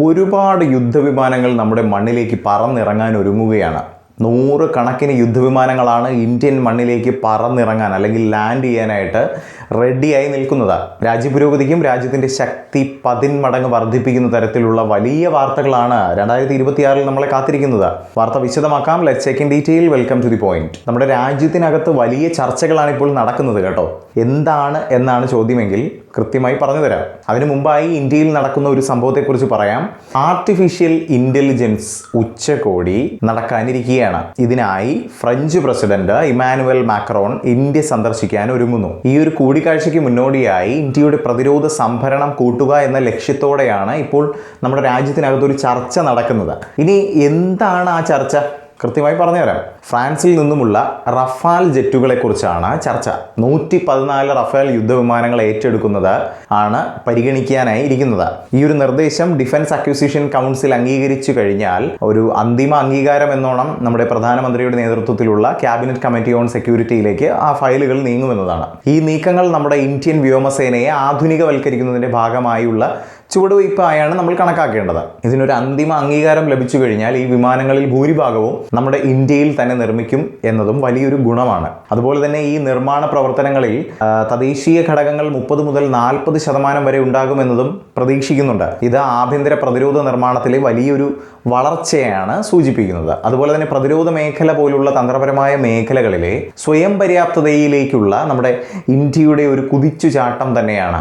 ഒരുപാട് യുദ്ധവിമാനങ്ങൾ നമ്മുടെ മണ്ണിലേക്ക് പറന്നിറങ്ങാൻ ഒരുങ്ങുകയാണ്. നൂറ് കണക്കിന് യുദ്ധവിമാനങ്ങളാണ് ഇന്ത്യൻ മണ്ണിലേക്ക് പറന്നിറങ്ങാൻ അല്ലെങ്കിൽ ലാൻഡ് ചെയ്യാനായിട്ട് റെഡിയായി നിൽക്കുന്നത്. രാജ്യപുരോഗതിക്കും രാജ്യത്തിന്റെ ശക്തി പതിന്മടങ്ങ് വർദ്ധിപ്പിക്കുന്ന തരത്തിലുള്ള വലിയ വാർത്തകളാണ് രണ്ടായിരത്തി ഇരുപത്തിയാറിൽ നമ്മളെ കാത്തിരിക്കുന്നത്. വാർത്ത വിശദമാക്കാം. Let check in detail welcome to the point നമ്മുടെ രാജ്യത്തിനകത്ത് വലിയ ചർച്ചകളാണ് ഇപ്പോൾ നടക്കുന്നത് കേട്ടോ. എന്താണ് എന്നാണ് ചോദ്യമെങ്കിൽ കൃത്യമായി പറഞ്ഞു തരാം അതിനു മുമ്പായി ഇന്ത്യയിൽ നടക്കുന്ന ഒരു സംഭവത്തെക്കുറിച്ച് പറയാം. ആർട്ടിഫിഷ്യൽ ഇന്റലിജൻസ് ഉച്ചകോടി നടക്കാനിരിക്കുകയാണ്. ഇതിനായി French president Emmanuel Macron India സന്ദർശിക്കാൻ ഒരുങ്ങുന്നു. ഈ ഒരു കൂടിക്കാഴ്ചയ്ക്ക് മുന്നോടിയായി ഇന്ത്യയുടെ പ്രതിരോധ സംഭരണം കൂട്ടുക എന്ന ലക്ഷ്യത്തോടെയാണ് ഇപ്പോൾ നമ്മുടെ രാജ്യത്തിനകത്ത് ഒരു ചർച്ച നടക്കുന്നത്. ഇനി എന്താണ് ആ ചർച്ച? കൃത്യമായി പറഞ്ഞുതരാം. ഫ്രാൻസിൽ നിന്നുമുള്ള റഫാൽ ജെറ്റുകളെ കുറിച്ചാണ് ചർച്ച. നൂറ്റി പതിനാല് റഫാൽ യുദ്ധവിമാനങ്ങൾ ഏറ്റെടുക്കുന്നത് ആണ് പരിഗണിക്കാനായി ഇരിക്കുന്നത്. ഈ ഒരു നിർദ്ദേശം ഡിഫൻസ് അക്വിസിഷൻ കൗൺസിൽ അംഗീകരിച്ചു കഴിഞ്ഞാൽ ഒരു അന്തിമ അംഗീകാരം എന്നോണം നമ്മുടെ പ്രധാനമന്ത്രിയുടെ നേതൃത്വത്തിലുള്ള ക്യാബിനറ്റ് കമ്മിറ്റി ഓൺ സെക്യൂരിറ്റിയിലേക്ക് ആ ഫയലുകൾ നീങ്ങുമെന്നതാണ്. ഈ നീക്കങ്ങൾ നമ്മുടെ ഇന്ത്യൻ വ്യോമസേനയെ ആധുനികവൽക്കരിക്കുന്നതിന്റെ ഭാഗമായുള്ള ചുവടുവയ്പായാണ് നമ്മൾ കണക്കാക്കേണ്ടത്. ഇതിനൊരു അന്തിമ അംഗീകാരം ലഭിച്ചു കഴിഞ്ഞാൽ ഈ വിമാനങ്ങളിൽ ഭൂരിഭാഗവും നമ്മുടെ ഇന്ത്യയിൽ തന്നെ നിർമ്മിക്കും എന്നതും വലിയൊരു ഗുണമാണ്. അതുപോലെ തന്നെ ഈ നിർമ്മാണ പ്രവർത്തനങ്ങളിൽ തദ്ദേശീയ ഘടകങ്ങൾ മുപ്പത് മുതൽ നാൽപ്പത് ശതമാനം വരെ ഉണ്ടാകുമെന്നതും പ്രതീക്ഷിക്കുന്നുണ്ട്. ഇത് ആഭ്യന്തര പ്രതിരോധ നിർമ്മാണത്തിലെ വലിയൊരു വളർച്ചയാണ് സൂചിപ്പിക്കുന്നത്. അതുപോലെ തന്നെ പ്രതിരോധ മേഖല പോലുള്ള തന്ത്രപരമായ മേഖലകളിലെ സ്വയം പര്യാപ്തതയിലേക്കുള്ള നമ്മുടെ ഇന്ത്യയുടെ ഒരു കുതിച്ചുചാട്ടം തന്നെയാണ്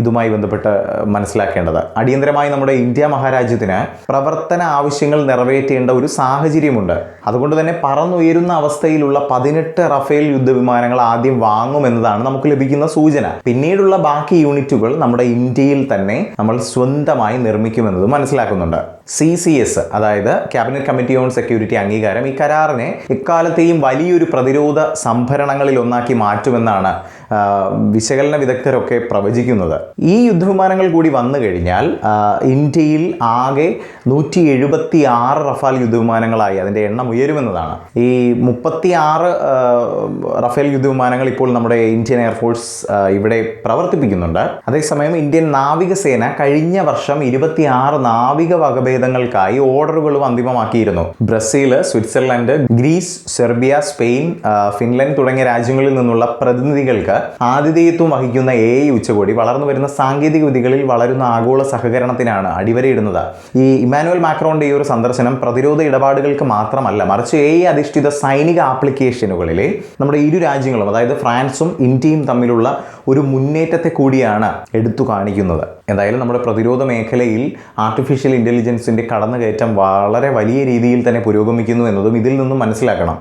ഇതുമായി ബന്ധപ്പെട്ട് മനസ്സിലാക്കേണ്ടത്. അടിയന്തരമായി നമ്മുടെ ഇന്ത്യ മഹാരാജ്യത്തിന് പ്രവർത്തന ആവശ്യങ്ങൾ നിറവേറ്റേണ്ട ഒരു സാഹചര്യമുണ്ട്. അതുകൊണ്ട് തന്നെ പറന്നുയരുന്ന അവസ്ഥയിലുള്ള പതിനെട്ട് റഫേൽ യുദ്ധവിമാനങ്ങൾ ആദ്യം വാങ്ങുമെന്നതാണ് നമുക്ക് ലഭിക്കുന്ന സൂചന. പിന്നീടുള്ള ബാക്കി യൂണിറ്റുകൾ നമ്മുടെ ഇന്ത്യയിൽ തന്നെ നമ്മൾ സ്വന്തമായി നിർമ്മിക്കുമെന്നത് മനസ്സിലാക്കുന്നുണ്ട്. സി സി എസ് അതായത് ക്യാബിനറ്റ് കമ്മിറ്റി ഓൺ സെക്യൂരിറ്റി അംഗീകാരം ഈ കരാറിനെ ഇക്കാലത്തെയും വലിയൊരു പ്രതിരോധ സംഭരണങ്ങളിൽ ഒന്നാക്കി മാറ്റുമെന്നാണ് വിശകലന വിദഗ്ധരൊക്കെ പ്രവചിക്കുന്നത്. ഈ യുദ്ധവിമാനങ്ങൾ കൂടി വന്നു കഴിഞ്ഞാൽ ഇന്ത്യയിൽ ആകെ നൂറ്റി എഴുപത്തി ആറ് റഫാൽ യുദ്ധവിമാനങ്ങളായി അതിന്റെ എണ്ണം ഉയരുമെന്നതാണ്. ഈ മുപ്പത്തി ആറ് റഫേൽ യുദ്ധവിമാനങ്ങൾ ഇപ്പോൾ നമ്മുടെ ഇന്ത്യൻ എയർഫോഴ്സ് ഇവിടെ പ്രവർത്തിപ്പിക്കുന്നുണ്ട്. അതേസമയം ഇന്ത്യൻ നാവികസേന കഴിഞ്ഞ വർഷം ഇരുപത്തി ആറ് നാവിക വകഭേദങ്ങൾക്കായി ഓർഡറുകളും അന്തിമമാക്കിയിരുന്നു. Brazil Switzerland Greece Serbia Spain Finland തുടങ്ങിയ രാജ്യങ്ങളിൽ നിന്നുള്ള പ്രതിനിധികൾക്ക് ആതിഥേയത്വം വഹിക്കുന്ന എ ഐ ഉച്ചകോടി വളർന്നു വരുന്ന സാങ്കേതിക വിദ്യകളിൽ വളരുന്ന ആഗോള സഹകരണത്തിനാണ് അടിവരയിടുന്നത്. ഈ ഇമാനുവൽ മാക്രോന്റെ ഈ ഒരു സന്ദർശനം പ്രതിരോധ ഇടപാടുകൾക്ക് മാത്രമല്ല മറിച്ച് എ ഐ അധിഷ്ഠിത സൈനിക ആപ്ലിക്കേഷനുകളിലെ നമ്മുടെ ഇരു രാജ്യങ്ങളും അതായത് ഫ്രാൻസും ഇന്ത്യയും തമ്മിലുള്ള ഒരു മുന്നേറ്റത്തെ കൂടിയാണ് എടുത്തു കാണിക്കുന്നത്. എന്തായാലും നമ്മുടെ പ്രതിരോധ മേഖലയിൽ ആർട്ടിഫിഷ്യൽ ഇന്റലിജൻസിന്റെ കടന്നുകയറ്റം വളരെ വലിയ രീതിയിൽ തന്നെ പുരോഗമിക്കുന്നു എന്നതും ഇതിൽ നിന്നും മനസ്സിലാക്കണം.